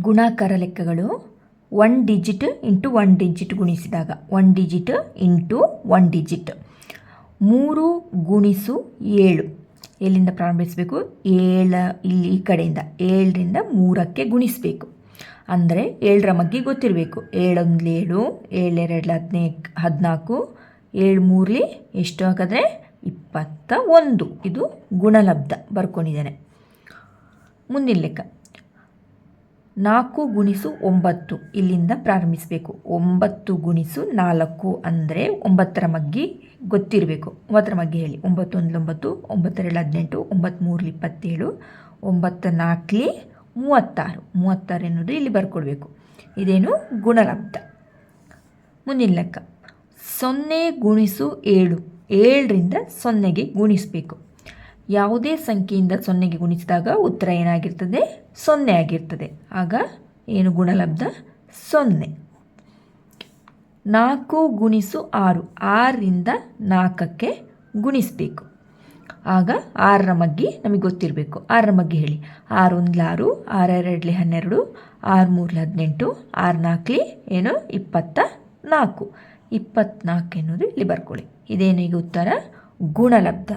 ಗುಣಾಕಾರ ಲೆಕ್ಕಗಳು one digit into one digit ಗುಣಿಸಿದಾಗ one digit into one digit ಮೂರು ಗುಣಿಸು ಏಳು. ಎಲ್ಲಿಂದ ಪ್ರಾರಂಭಿಸಬೇಕು? ಏಳ ಇಲ್ಲಿ ಈ ಕಡೆಯಿಂದ. ಏಳರಿಂದ ಮೂರಕ್ಕೆ ಗುಣಿಸಬೇಕು. ಅಂದರೆ ಏಳರ ಮಗ್ಗಿ ಗೊತ್ತಿರಬೇಕು. ಏಳೊಂದು ಏಳು ಏಳೆರಡು ಹದಿನೈದು ಹದಿನಾಲ್ಕು, ಏಳು ಮೂರಲಿ ಎಷ್ಟು ಹಾಕಿದ್ರೆ? ಇಪ್ಪತ್ತ ಒಂದು. ಇದು ಗುಣಲಬ್ಧ ಬರ್ಕೊಂಡಿದ್ದೇನೆ. ಮುಂದಿನ ಲೆಕ್ಕ. ನಾಲ್ಕು ಗುಣಿಸು ಒಂಬತ್ತು. ಇಲ್ಲಿಂದ ಪ್ರಾರಂಭಿಸಬೇಕು. ಒಂಬತ್ತು ಗುಣಿಸು ನಾಲ್ಕು ಅಂದರೆ ಒಂಬತ್ತರ ಮಗ್ಗಿ ಗೊತ್ತಿರಬೇಕು. ಒಂಬತ್ತರ ಮಗ್ಗಿ ಹೇಳಿ. ಒಂಬತ್ತು ಒಂಬತ್ತು ಒಂಬತ್ತೆರಡು ಹದಿನೆಂಟು ಒಂಬತ್ತು ಮೂರಲಿ ಇಪ್ಪತ್ತೇಳು ಒಂಬತ್ತು ನಾಲ್ಕಲಿ ಮೂವತ್ತಾರು. ಮೂವತ್ತಾರು ಎನ್ನುವುದು ಇಲ್ಲಿ ಬರ್ಕೊಡ್ಬೇಕು. ಇದೇನು ಗುಣಲಬ್ಧ. ಮುಂದಿನ ಲೆಕ್ಕ. ಸೊನ್ನೆ ಗುಣಿಸು ಏಳು. ಏಳರಿಂದ ಸೊನ್ನೆಗೆ ಗುಣಿಸಬೇಕು. ಯಾವುದೇ ಸಂಖ್ಯೆಯಿಂದ ಸೊನ್ನೆಗೆ ಗುಣಿಸಿದಾಗ ಉತ್ತರ ಏನಾಗಿರ್ತದೆ? ಸೊನ್ನೆ ಆಗಿರ್ತದೆ. ಆಗ ಏನು ಗುಣಲಬ್ಧ? ಸೊನ್ನೆ. ನಾಲ್ಕು ಗುಣಿಸು ಆರು. ಆರರಿಂದ ನಾಲ್ಕಕ್ಕೆ ಗುಣಿಸಬೇಕು. ಆಗ ಆರರ ಮಗ್ಗಿ ನಮಗೆ ಗೊತ್ತಿರಬೇಕು. ಆರರ ಮಗ್ಗಿ ಹೇಳಿ. ಆರು ಆರು ಆರೆರಡ್ಲಿ ಹನ್ನೆರಡು, ಆರು ಮೂರ್ಲಿ ಹದಿನೆಂಟು, ಆರು ನಾಲ್ಕಲಿ ಏನು? ಇಪ್ಪತ್ತ ನಾಲ್ಕು. ಇಪ್ಪತ್ನಾಲ್ಕು ಎನ್ನುವುದು ಇಲ್ಲಿ ಬರ್ಕೊಳ್ಳಿ. ಇದೇನೀಗ ಉತ್ತರ? ಗುಣಲಬ್ಧ.